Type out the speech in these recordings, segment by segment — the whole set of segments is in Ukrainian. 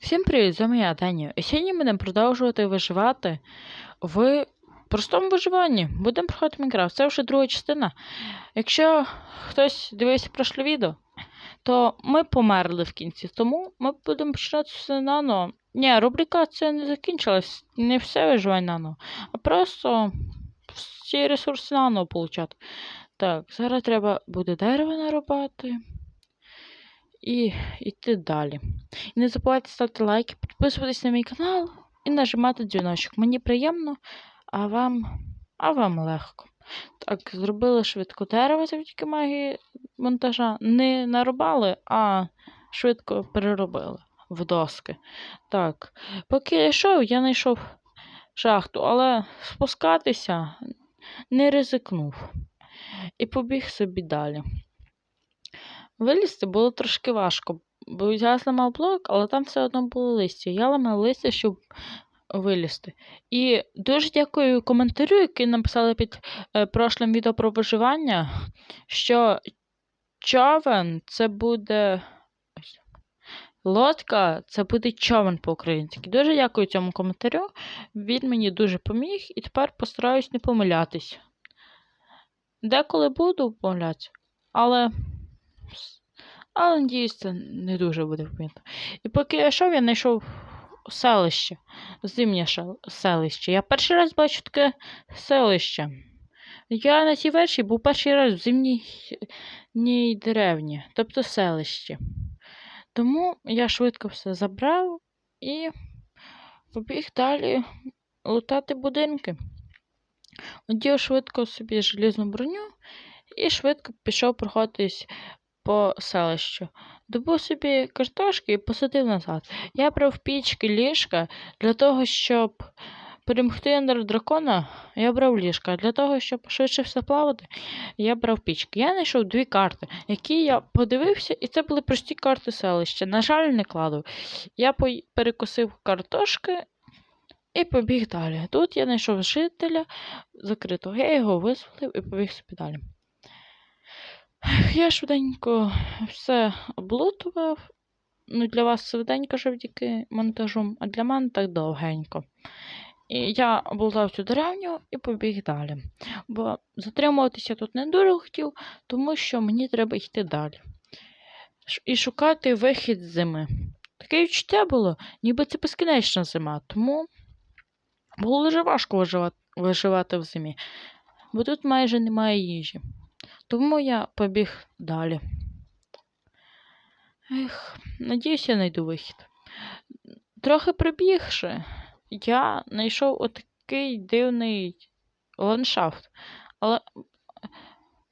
Всім привіт, з вами я, Даня. І сьогодні будемо продовжувати виживати в простому виживанні. Будемо проходити Мінкрафт. Це вже друга частина. Якщо хтось дивився прошле відео, то ми померли в кінці. Тому ми будемо починати все наново. Ні, рубрика це не закінчилась, не все виживання наново, а просто всі ресурси наново получати. Так, зараз треба буде дерево нарубати і йти далі. І не забувайте ставити лайки, підписуватись на мій канал і нажимати дзвіночок. Мені приємно, а вам, а вам легко. Так, зробили швидко дерево завдяки магії монтажа. Не нарубали, а швидко переробили в доски. Так, поки я йшов, я знайшов шахту, але спускатися не ризикнув. І побіг собі далі. Вилізти було трошки важко, бо я зламав блок, але там все одно було листя. Я ламав листя, щоб вилізти. І дуже дякую коментарю, який написали під е, прошлим відео про виживання, що човен це буде. Лодка це буде човен по-українськи. Дуже дякую цьому коментарю. Він мені дуже поміг і тепер постараюсь не помилятись. Деколи буду помилятися, але. Але надіюсь, це не дуже буде помітно. І поки я йшов, я знайшов селище. Зимнє селище. Я перший раз бачу таке селище. Я на цій версії був перший раз в зимній деревні, тобто селищі. Тому я швидко все забрав і побіг далі лутати будинки. Одів швидко собі желізну броню і швидко пішов проходитись по селищу. Добув собі картошки і посадив назад. Я брав пічки ліжка для того, щоб перемогти ендер дракона, я брав ліжка. Для того, щоб швидше все плавати, я брав пічки. Я знайшов дві карти, які я подивився, і це були прості карти селища. На жаль, не кладу. Я перекусив картошки і побіг далі. Тут я знайшов жителя закритого. Я його визволив і побіг собі далі. Я швиденько все облутував. Ну, для вас швиденько завдяки монтажу, а для мене так довгенько. І я облутав цю деревню і побіг далі. Бо затримуватися тут не дуже хотів, тому що мені треба йти далі. І шукати вихід з зими. Таке відчуття було, ніби це безкінечна зима, тому було дуже важко виживати, в зимі, бо тут майже немає їжі. Тому я побіг далі. Ех, надіюсь, я знайду вихід. Трохи прибігши, я знайшов отакий дивний ландшафт. Але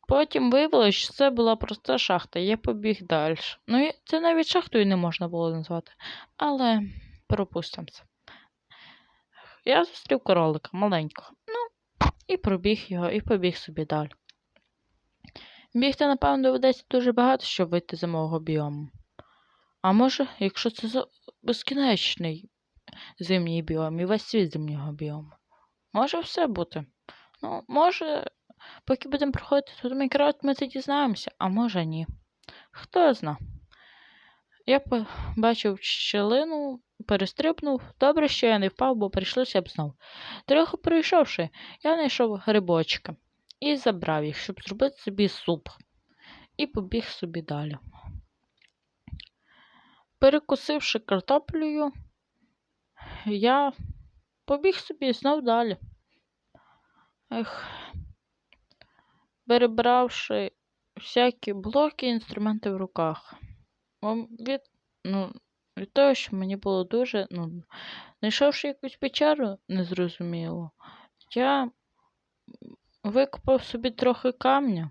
потім виявилось, що це була проста шахта. Я побіг далі. Ну, це навіть шахтою не можна було назвати. Але пропустимо це. Я зустрів кролика маленького. Ну, і пробіг його, і побіг собі далі. Бігти, напевно, доведеться дуже багато, щоб вийти з мого біому. А може, якщо це за безкінечний зимній біом і весь світ зимнього біому. Може все бути. Ну, може, поки будемо проходити тут Майнкрафт, ми це дізнаємося, а може ні. Хто зна. Я побачив щелину, перестрибнув. Добре, що я не впав, бо прийшлося б знов. Трохи пройшовши, я знайшов грибочки і забрав їх, щоб зробити собі суп. І побіг собі далі. Перекусивши картоплею, я побіг собі знов далі. Ех, перебравши всякі блоки і інструменти в руках. Від, ну, від того, що мені було дуже нудно. Знайшовши якусь печеру незрозуміло, я викопав собі трохи камня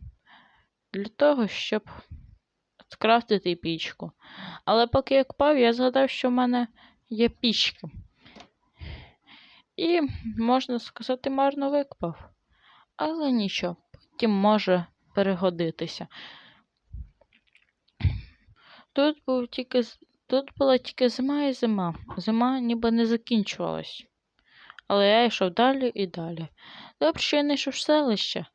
для того, щоб скрафтити пічку. Але поки я копав, я згадав, що в мене є пічки. І, можна сказати, марно викопав. Але нічого, потім може перегодитися. Тут, був тільки, тут була тільки зима і зима. Зима ніби не закінчувалась. Але я йшов далі і далі. Добре, що я не йшов в селище.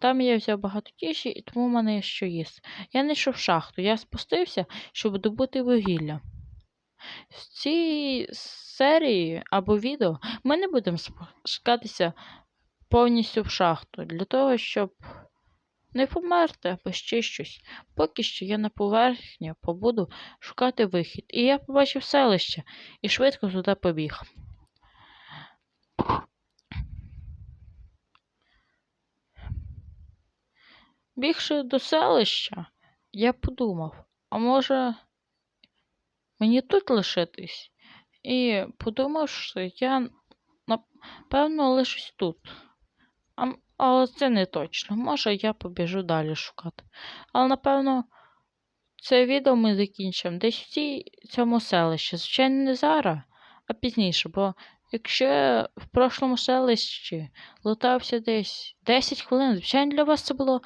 Там я взяв багато тіші, і тому в мене є що їсти. Я не йшов в шахту, я спустився, щоб добути вугілля. цій серії або відео ми не будемо спускатися повністю в шахту для того, щоб не померти або ще щось. Поки що я на поверхні побуду шукати вихід. І я побачив селище і швидко туди побіг. Бігши до селища, я подумав, а може мені тут лишитись? І подумав, що я напевно лишусь тут. А, але це не точно. Може, я побіжу далі шукати. Але напевно це відео ми закінчимо десь в цій, цьому селищі. Звичайно, не зараз, а пізніше. Бо якщо в прошлому селищі лутався десь 10 хвилин, звичайно, для вас це було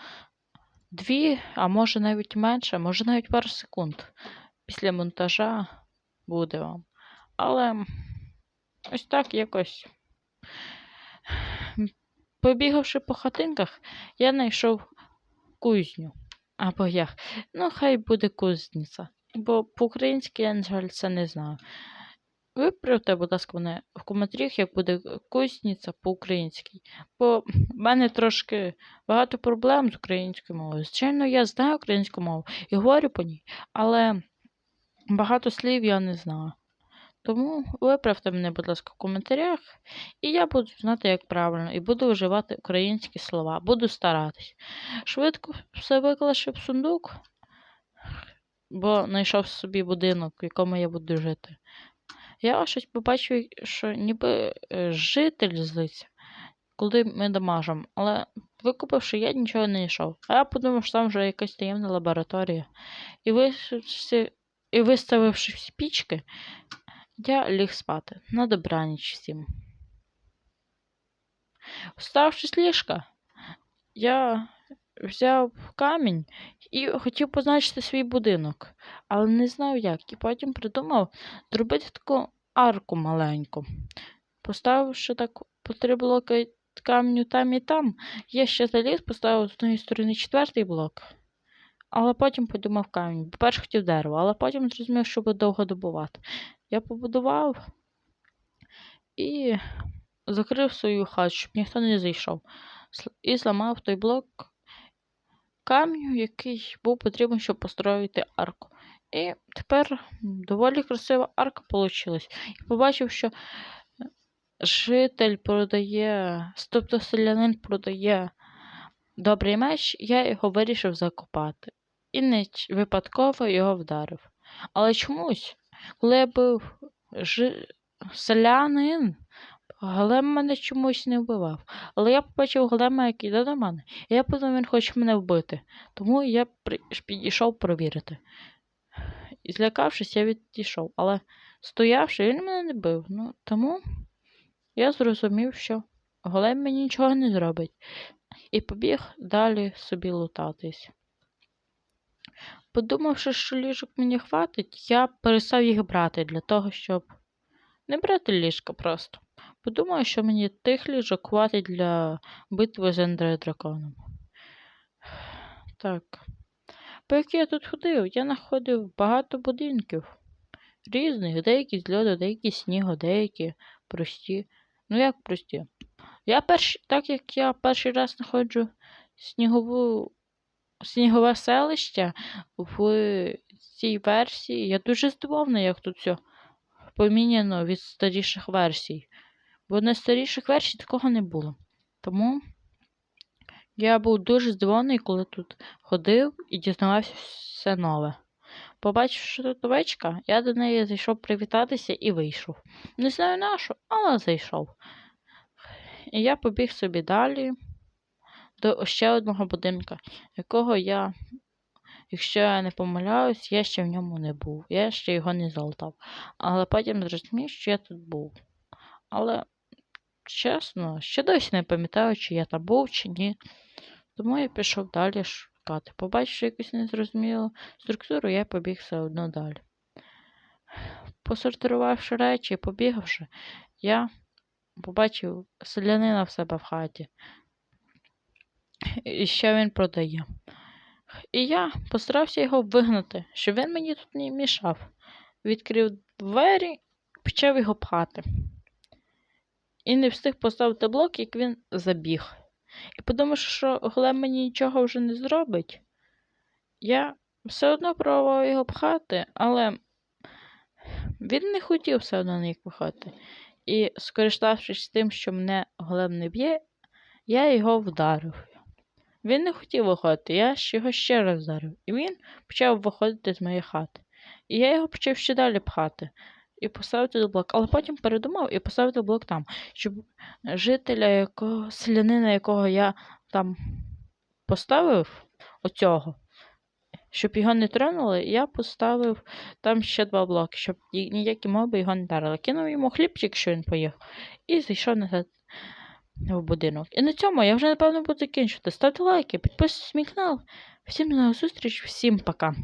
2, а може навіть менше, може навіть пару секунд. Після монтажа буде вам. Але ось так якось. Побігавши по хатинках, я знайшов кузню. Або як. Ну, хай буде кузниця. Бо по-українськи я, на жаль, це не знаю. Виправте, будь ласка, мене в коментарях, як буде кузниця по-українськи. Бо в мене трошки багато проблем з українською мовою. Звичайно, я знаю українську мову і говорю по ній, але багато слів я не знаю. Тому виправте мене, будь ласка, в коментарях, і я буду знати, як правильно, і буду вживати українські слова. Буду старатись. Швидко все виклавши в сундук, бо знайшов собі будинок, в якому я буду жити. Я щось побачив, що ніби е, житель злиться, коли ми дамажимо, але викупивши, я нічого не знайшов. А я подумав, що там вже якась таємна лабораторія. І, виставивши, і виставивши всі пічки, я ліг спати. На добраніч всім. Вставши з ліжка, я взяв камінь і хотів позначити свій будинок, але не знав як. І потім придумав зробити таку арку маленьку. Поставивши так по три блоки каменю там і там, я ще заліз, поставив з однієї сторони четвертий блок. Але потім подумав камінь. По-перше, хотів дерево, але потім зрозумів, що буде довго добувати. Я побудував і закрив свою хату, щоб ніхто не зайшов. І зламав той блок камню, який був потрібен, щоб построїти арку. І тепер доволі красива арка вийшла. Побачив, що житель продає, тобто селянин продає добрий меч, я його вирішив закопати. І не випадково його вдарив. Але чомусь, коли я був жи... селянин, голем мене чомусь не вбивав. Але я побачив голема, який йде до мене, і я подумав, він хоче мене вбити. Тому я підійшов провірити. І злякавшись, я відійшов. Але стоявши, він мене не бив. Ну, тому я зрозумів, що голем мені нічого не зробить. І побіг далі собі лутатись. Подумавши, що ліжок мені хватить, я перестав їх брати для того, щоб не брати ліжка просто. Подумав, що мені тих ліжок хватить для битви з ендердраконом. Так. Поки я тут ходив, я знаходив багато будинків. Різних, деякі з льоду, деякі з снігу, деякі прості. Ну як прості? Я перш... Так як я перший раз знаходжу снігову... снігове селище в цій версії, я дуже здивований, як тут все поміняно від старіших версій. Бо на старіших версій такого не було. Тому я був дуже здивований, коли тут ходив і дізнавався все нове. Побачивши тут овечка, я до неї зайшов привітатися і вийшов. Не знаю на що, але зайшов. І я побіг собі далі до ще одного будинка, якого я, якщо я не помиляюсь, я ще в ньому не був. Я ще його не залатав. Але потім зрозумів, що я тут був. Але, чесно, ще досі не пам'ятаю, чи я там був, чи ні. Тому я пішов далі шукати. Побачивши якусь незрозумілу структуру, я побіг все одно далі. Посортувавши речі, побігавши, я побачив селянина в себе в хаті. І що він продає. І я постарався його вигнати, щоб він мені тут не мішав. відкрив двері, почав його пхати. І не встиг поставити блок, як він забіг. І подумав, що Глеб мені нічого вже не зробить. Я все одно пробував його пхати, але він не хотів все одно ніяк пхати. І, скориставшись тим, що мене Глеб не б'є, я його вдарив. Він не хотів виходити, я його ще раз вдарив. І він почав виходити з моєї хати. І я його почав ще далі пхати і поставити блок. Але потім передумав і поставити блок там, щоб жителя якого селянина, якого я там поставив оцього, щоб його не тронули, я поставив там ще два блоки, щоб ніякі моби його не дарили. Кинув йому хлібчик, що він поїв, і зайшов назад в будинок. І на цьому я вже напевно буду закінчувати. Ставте лайки, підписуйтесь на мій канал. Всім до зустріч, всім пока.